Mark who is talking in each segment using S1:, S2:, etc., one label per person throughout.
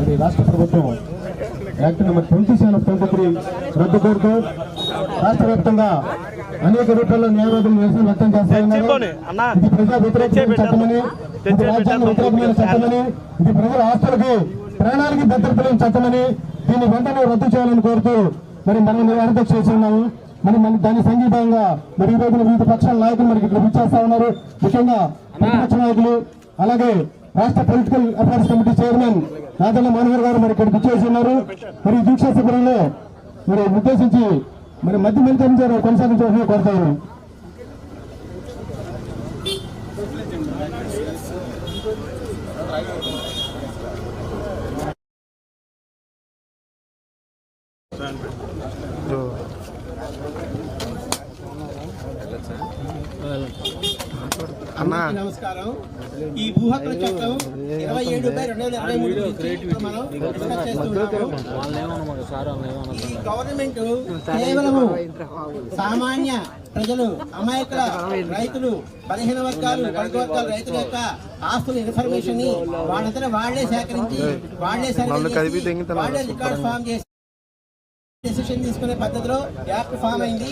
S1: ఇది రాష్ట్ర ప్రభుత్వం act number twenty seven of twenty three రద్దు కోరుతూ రాష్ట్ర వ్యాప్తంగా అనేక రూపాయల్లో న్యాయవాదులు నిరసన వ్యక్తం చేస్తా ఉన్నారు. ఇది ప్రజా వ్యతిరేకమైన చట్టమని ఇది రాజ్యాంగ వ్యతిరేకమైన చట్టమని ఇది ప్రజల ఆస్తులకి ప్రాణాలకి భద్రత లేని చట్టమని దీన్ని వెంటనే రద్దు చేయాలని కోరుతూ మరి మనం నిరాదక్ష చేసి ఉన్నాము. మరి మన దాని సంగీతంగా మరి ఈ రోజున వివిధ పక్షాల నాయకులు మనకి ఇక్కడ విచ్చేస్తా ఉన్నారు. ముఖ్యంగా ప్రతిపక్ష నాయకులు అలాగే రాష్ట్ర political affairs committee chairman Nadendla Manohar garu మరి ఇక్కడ విచ్చేసి ఉన్నారు. మరి దీక్షా శిబిరంలో మరి ఉద్దేశించి మరి మధ్య మంత్రి కొనసాగించవలసిన కోరుతారు
S2: అన్నా.
S3: నమస్కారం. ఈ భూ హక్కుల చట్టం ఇరవై ఏడు బై రెండు వేల ఇరవై మూడు గురించి ఇప్పుడు మనం డిస్కస్ చేస్తున్నాము. ఈ గవర్నమెంట్ కేవలము సామాన్య ప్రజలు అమాయకుల రైతులు బలహీన వర్గాలు బడుగు వర్గాల రైతుల యొక్క ఆస్తుల ఇన్ఫర్మేషన్ని వాళ్ళంతా వాళ్ళే సేకరించి
S2: వాళ్ళే
S3: సర్వే చేసి. వాళ్ళే రికార్డ్ ఫామ్ చేసి డెసిషన్ తీసుకునే పద్ధతిలో యాక్ట్ ఫామ్ అయింది.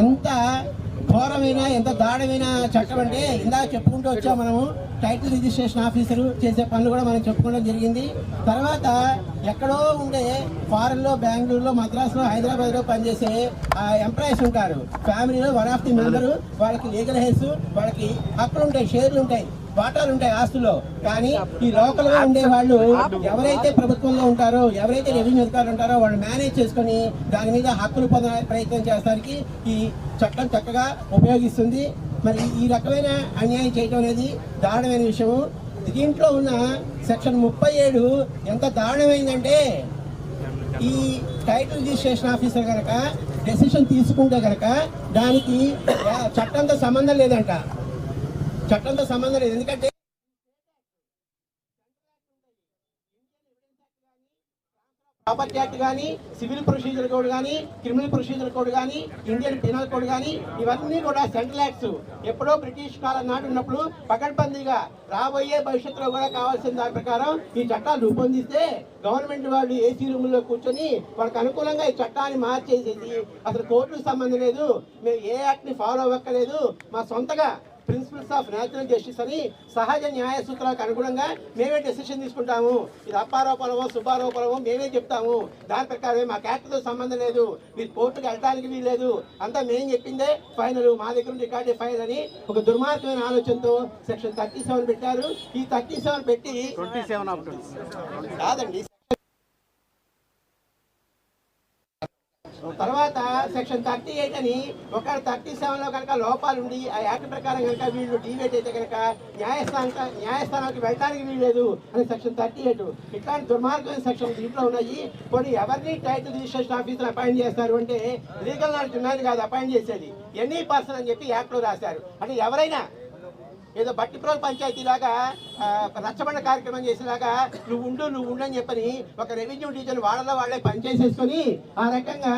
S3: ఎంత ఘోరమైన ఎంత దాడమైన చట్టం అంటే ఇందాక చెప్పుకుంటూ వచ్చాం మనము. టైటిల్ రిజిస్ట్రేషన్ ఆఫీసర్ చేసే పనులు కూడా మనం చెప్పుకోవడం జరిగింది. తర్వాత ఎక్కడో ఉండే ఫారెన్లో బెంగళూరులో మద్రాసులో హైదరాబాద్లో పనిచేసే ఎంప్లాయీస్ ఉంటారు. ఫ్యామిలీలో వన్ ఆఫ్ ది మెంబరు వాళ్ళకి లీగల్ హెల్స్ వాళ్ళకి హక్కులు ఉంటాయి షేర్లు ఉంటాయి వాటాలు ఉంటాయి ఆస్తుల్లో. కానీ ఈ లోకల్గా ఉండే వాళ్ళు ఎవరైతే ప్రభుత్వంలో ఉంటారో ఎవరైతే రెవెన్యూ అధికారులు ఉంటారో వాళ్ళు మేనేజ్ చేసుకొని దాని మీద హక్కులు పొందడానికి ప్రయత్నం చేస్తానికి ఈ చట్టం చక్కగా ఉపయోగిస్తుంది. మరి ఈ రకమైన అన్యాయం చేయడం అనేది దారుణమైన విషయము. దీంట్లో ఉన్న సెక్షన్ ముప్పై ఏడు ఎంత దారుణమైందంటే ఈ టైటిల్ రిజిస్ట్రేషన్ ఆఫీసర్ కనుక డెసిషన్ తీసుకుంటే కనుక దానికి చట్టంతో సంబంధం లేదంట. చట్టంతో సంబంధం లేదు. ఎందుకంటే ప్రాపర్టీ యాక్ట్ కానీ సివిల్ ప్రొసీజర్ కోడ్ కానీ క్రిమినల్ ప్రొసీజర్ కోడ్ కానీ ఇండియన్ పినల్ కోడ్ కానీ ఇవన్నీ కూడా సెంట్రల్ యాక్ట్స్. ఎప్పుడో బ్రిటిష్ కాలం నాటి ఉన్నప్పుడు పకడ్బందీగా రాబోయే భవిష్యత్తులో కూడా కావాల్సిన దాని ప్రకారం ఈ చట్టాలు రూపొందిస్తే గవర్నమెంట్ వాళ్ళు ఏసీ రూముల్లో కూర్చొని వాళ్ళకి అనుకూలంగా ఈ చట్టాన్ని మార్చేసేసి అసలు కోర్టుకు సంబంధం లేదు. మేము ఏ యాక్ట్ని ఫాలో అవ్వక్కలేదు మా సొంతగా ప్రిన్సిపల్స్ ఆఫ్ న్యాచురల్ జస్టిస్ అని సహజ న్యాయ సూత్రాలకు అనుగుణంగా మేమే డెసిషన్ తీసుకుంటాము. ఇది అప్పారోపణమో శుభారోపణమో మేమే చెప్తాము. దాని ప్రకారం మా క్యారెక్టర్తో సంబంధం లేదు. మీరు కోర్టుకు వెళ్ళడానికి వీల్లేదు. అంతా మేము చెప్పిందే ఫైనల్. మా దగ్గర ఉంది రికార్డే ఫైల్ అని ఒక దుర్మార్గమైన ఆలోచనతో సెక్షన్ థర్టీ సెవెన్ పెట్టారు. ఈ థర్టీ సెవెన్ పెట్టి కాదండి తర్వాత సెక్షన్ థర్టీ ఎయిట్ అని ఒక థర్టీ సెవెన్లో కనుక లోపాలు ఉండి ఆ యాక్ట్ ప్రకారం కనుక వీళ్ళు డివేట్ అయితే కనుక న్యాయస్థానం న్యాయస్థానానికి వెళ్ళడానికి వీల్లేదు అని సెక్షన్ థర్టీ ఎయిట్ ఇట్లాంటి దుర్మార్గమైన సెక్షన్ దీంట్లో ఉన్నాయి. కొన్ని ఎవరిని టైటిల్ రిజిస్ట్రేషన్ ఆఫీసర్ అపాయింట్ చేస్తారు అంటే లీగల్ నాలెడ్జ్ ఉన్నది కాదు అపాయింట్ చేసేది. ఎనీ పర్సన్ అని చెప్పి యాక్ట్లో రాశారు. అంటే ఎవరైనా ఏదో బట్టి ప్రోగ పంచాయతీ లాగా రచ్చబండ కార్యక్రమం చేసేలాగా నువ్వు ఉండు నువ్వు ఉండు అని చెప్పని ఒక రెవెన్యూ టీచర్ వాళ్ళ వాళ్ళే పనిచేసేసుకొని ఆ రకంగా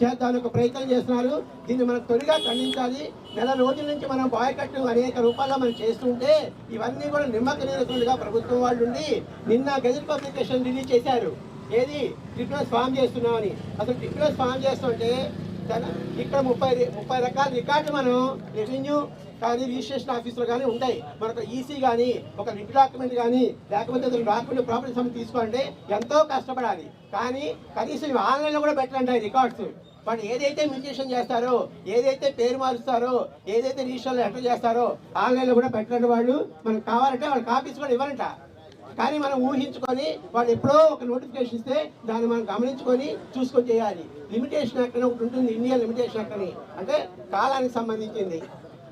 S3: చేద్దానికి ఒక ప్రయత్నం చేస్తున్నారు. దీన్ని మనం తొలిగా ఖండించాలి. నెల రోజుల నుంచి మనం బాయ్కట్ అనేక రూపాల్లో మనం చేస్తుంటే ఇవన్నీ కూడా నిమ్మక నీరుగా ప్రభుత్వం వాళ్ళు ఉండి నిన్న గెజిట్ పబ్లికేషన్ రిలీజ్ చేశారు. ఏది? ట్రిబ్యునల్స్ ఫామ్ చేస్తున్నామని. అసలు ట్రిబ్యునల్స్ ఫామ్ చేస్తుంటే ఇక్కడ ముప్పై ముప్పై రకాల రికార్డు మనం రెవెన్యూ కానీ రిజిస్ట్రేషన్ ఆఫీసులు కానీ ఉంటాయి. మనకు ఈసీ కానీ ఒక రిట్ డాక్యుమెంట్ కానీ లేకపోతే డాక్యుమెంట్ ప్రాపర్టీ సమ్ తీసుకోండి ఎంతో కష్టపడాలి. కానీ కనీసం ఆన్లైన్లో కూడా పెట్టాలంటాయి రికార్డ్స్. వాళ్ళు ఏదైతే మ్యూటేషన్ చేస్తారో ఏదైతే పేరు మారుస్తారో ఏదైతే రిజిస్టర్లో ఎంటర్ చేస్తారో ఆన్లైన్లో కూడా పెట్టండి వాళ్ళు మనకు కావాలంటే వాళ్ళు కాపీస్ కూడా ఇవ్వాలంట. కానీ మనం ఊహించుకొని వాళ్ళు ఎప్పుడో ఒక నోటిఫికేషన్ ఇస్తే దాన్ని మనం గమనించుకొని చూసుకొని చేయాలి. లిమిటేషన్ యాక్ట్ అని ఒకటి ఉంటుంది ఇండియన్ లిమిటేషన్ యాక్ట్ అని అంటే కాలానికి సంబంధించింది.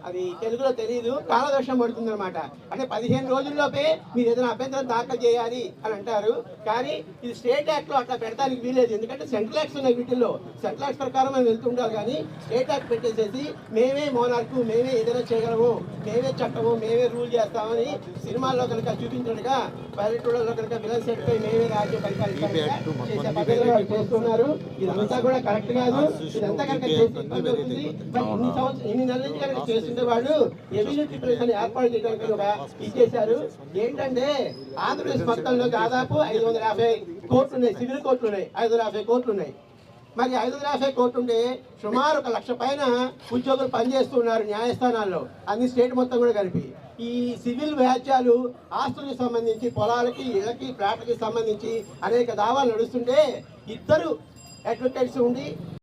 S3: అది తెలుగులో తెలియదు కాలదోషం పడుతుంది అనమాట అంటే పదిహేను రోజుల్లోపే మీరు ఏదైనా అభ్యంతరం దాఖలు చేయాలి అని అంటారు కానీ ఇది స్టేట్ యాక్ట్లో అట్లా పెడతానికి వీలేదు ఎందుకంటే సెంట్రల్ యాక్ట్స్ ఉన్నాయి వీటిల్లో సెంట్రల్ యాక్ట్స్ ప్రకారం మనం వెళ్తుంటారు కానీ స్టేట్ యాక్ట్ పెట్టేసేసి మేమే మోనార్కు మేమే ఏదైనా చేయగలము మేమే చట్టము మేమే రూల్ చేస్తామని సినిమాల్లో కనుక చూపించినట్టుగా పల్లెటూళ్ళలో కనుక విలన్ సెట్ పై మేమే రాజ్యం వాళ్ళు చేస్తున్నారు ఇదంతా కూడా కరెక్ట్ కాదు ఇదంతా కనుక చేసి ఇన్ని సంవత్సరం ఇన్ని నెలల నుంచి కనుక చేస్తున్నారు చేస్తుంటే వాళ్ళు ఎమ్యూనిటీ ప్రిపరేషన్ ఏర్పాటు చేయడానికి ఒక ఇచ్చేశారు ఏంటంటే ఆంధ్రప్రదేశ్ మొత్తంలో దాదాపు ఐదు వందల యాభై కోట్లు ఉన్నాయి. సివిల్ కోర్టులు ఉన్నాయి. ఐదు వందల యాభై కోట్లు ఉన్నాయి. మరి ఐదు వందల యాభై కోట్లు ఉంటే సుమారు ఒక లక్ష పైన ఉద్యోగులు పనిచేస్తున్నారు న్యాయస్థానాల్లో. అన్ని స్టేట్ మొత్తం కూడా కలిపి. ఈ సివిల్ వ్యాజ్యాలు ఆస్తులకు సంబంధించి పొలాలకి ఇళ్ళకి ఫ్లాట్లకి సంబంధించి అనేక దావాలు నడుస్తుంటే ఇద్దరు అడ్వకేట్స్ ఉండి